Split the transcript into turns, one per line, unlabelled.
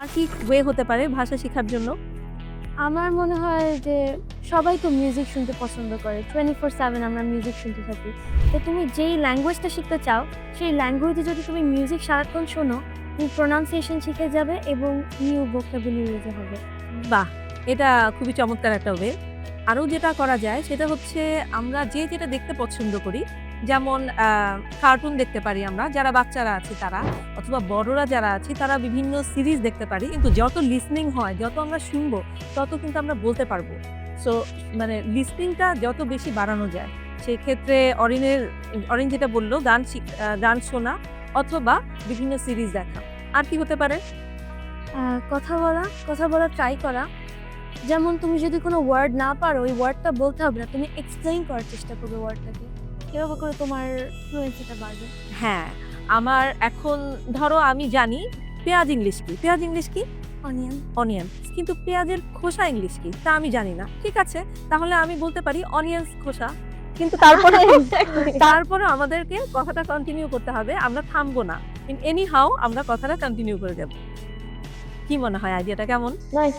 আর কি ওয়ে হতে পারে ভাষা শেখার জন্য?
আমার মনে হয় যে সবাই তো মিউজিক শুনতে পছন্দ করে। টোয়েন্টি ফোর সেভেন আমরা মিউজিক শুনতে থাকি। তো তুমি যেই ল্যাঙ্গুয়েজটা শিখতে চাও সেই ল্যাঙ্গুয়েজে যদি তুমি মিউজিক সারাক্ষণ শোনো তুমি প্রোনাউন্সিয়েশন শিখে যাবে এবং নিউ ভোকাবুলারি হবে।
বাহ! এটা খুবই চমৎকার একটা ওয়ে আরও যেটা করা যায় সেটা হচ্ছে আমরা যে যেটা দেখতে পছন্দ করি যেমন কার্টুন দেখতে পারি আমরা, যারা বাচ্চারা আছে তারা, অথবা বড়রা যারা আছে তারা বিভিন্ন সিরিজ দেখতে পারি। কিন্তু যত লিসনিং হয়, যত আমরা শুনব, তত কিন্তু আমরা বলতে পারব। সো মানে লিসনিংটা যত বেশি বাড়ানো যায়। সেই ক্ষেত্রে অরিনের, অরিন যেটা বলল, গান গান শোনা, অথবা বিভিন্ন সিরিজ দেখা। আর কি হতে পারে?
কথা বলা কথা বলা ট্রাই করা। যেমন তুমি যদি কোনো ওয়ার্ড না পারো, ওই ওয়ার্ডটা বলতে হবে না, তুমি এক্সপ্লেইন করার চেষ্টা করবে ওয়ার্ডটাকে এভাবে করে তোমার ফ্লুয়েন্সিটা বাড়বে?
হ্যাঁ আমার এখন ধরো আমি জানি পেঁয়াজ ইংলিশ কি। পেঁয়াজ ইংলিশ কি?
অনিয়ন
অনিয়ন কিন্তু পেঁয়াজের খোসা ইংলিশ কি? তা আমি জানি না। ঠিক আছে তাহলে আমি বলতে পারি অনিয়ন্স খোসা। কিন্তু তারপরে তারপরে আমাদেরকে কথাটা কন্টিনিউ করতে হবে আমরা থামবো না। ইন এনি হাউ আমরা কথাটা কন্টিনিউ করে যাব কি মনে হয় আইডিয়াটা কেমন?
নাইস